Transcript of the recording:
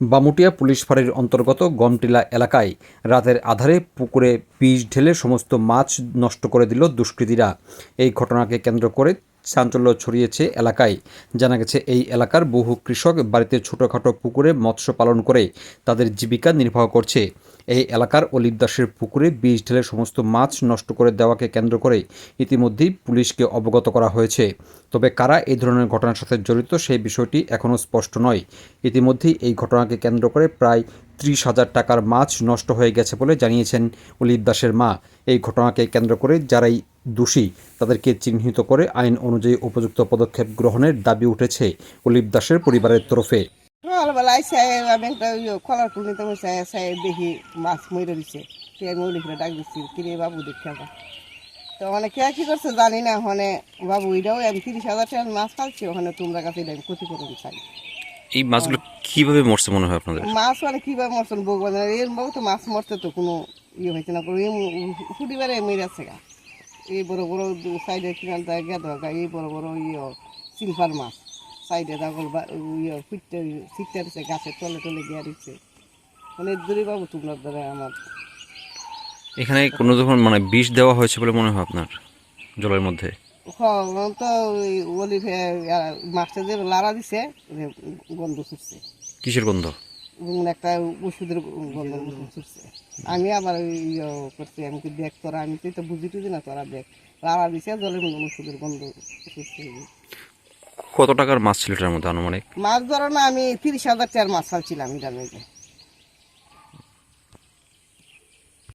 Bamutia police ফাঁড়ির অন্তর্গত গমটিলা এলাকায় রাতের আধারে পুকুরে বিষ ঢেলে সমস্ত মাছ নষ্ট করে দিল দুষ্কৃতীরা। এই ঘটনাকে কেন্দ্র করে চাঞ্চল্য ছড়িয়েছে এলাকায়। জানা গেছে, এই এলাকার বহু কৃষক বাড়িতে ছোটোখাটো পুকুরে মৎস্য পালন করে তাদের জীবিকা নির্বাহ করছে। এই এলাকার অলিভ দাসের পুকুরে বিষ ঢেলে সমস্ত মাছ নষ্ট করে দেওয়াকে কেন্দ্র করে ইতিমধ্যেই পুলিশকে অবগত করা হয়েছে। তবে কারা এই ধরনের ঘটনার সাথে জড়িত সেই বিষয়টি এখনও স্পষ্ট নয়। ইতিমধ্যেই এই ঘটনাকে কেন্দ্র করে প্রায় ত্রিশ হাজার টাকার মাছ নষ্ট হয়ে গেছে বলে জানিয়েছেন অলিভ দাসের মা। এই ঘটনাকে কেন্দ্র করে যারাই দোষী, তাদেরকে চিহ্নিত করে আইন অনুযায়ী উপযুক্ত পদক্ষেপ গ্রহণের দাবি উঠেছে অলিপ দাসের পরিবারের তরফে। সকালবেলায় সে আমি একটা ইয়ে কলার দেখি মাছ মরে দিছে। সে আমি ওই লিখে ডাক দিচ্ছি কিরে বাবু দেখে তো মানে কে কি করছে জানি না ওখানে বাবু এটাও আমি তিরিশ হাজার টাকার মাছ ওখানে তোমরা কাছে এটা আমি চাই। এই মাছগুলো কীভাবে মরছে মনে হয় আপনাদের? মাছ মানে কীভাবে মরছেন বউ এর বউ তো মাছ মরতে তো কোনো ইয়ে হয়েছে না কোনো ফুটিবারে মেরে আছে গা। এই বড় বড় সাইডে কিনার গেদ গা এই বড় বড় ইয়ে সিলভার মাছ। সাইডে দাগল ইয়ে ফুটতে শিখতে দিচ্ছে গাছের তলে তলে গিয়ে দিচ্ছে মানে দূরে বাবু তোমরা দ্বারা আমার। এখানে কোনো যখন মানে বিষ দেওয়া হয়েছে বলে মনে হয় আপনার জলের মধ্যে? হ- তো অলিভে মাছটা যে লাড়া দিছে গন্ধ ছুটছে। কিসের গন্ধ? একটা ওষুধের গন্ধ ছুটছে। আমি আবার ইয়ে করছি আমি কি দেখ তোরা আমি তো বুঝি টুঝি না তোরা দেখ লাড়া দিছে জলের মধ্যে ওষুধের গন্ধ ছুটছে। কত টাকার মাছ ছিল এটার মধ্যে আনুমানিক? মাছ ধরো না, আমি তিরিশ হাজার টাকার মাছ ছিলাম এটার মধ্যে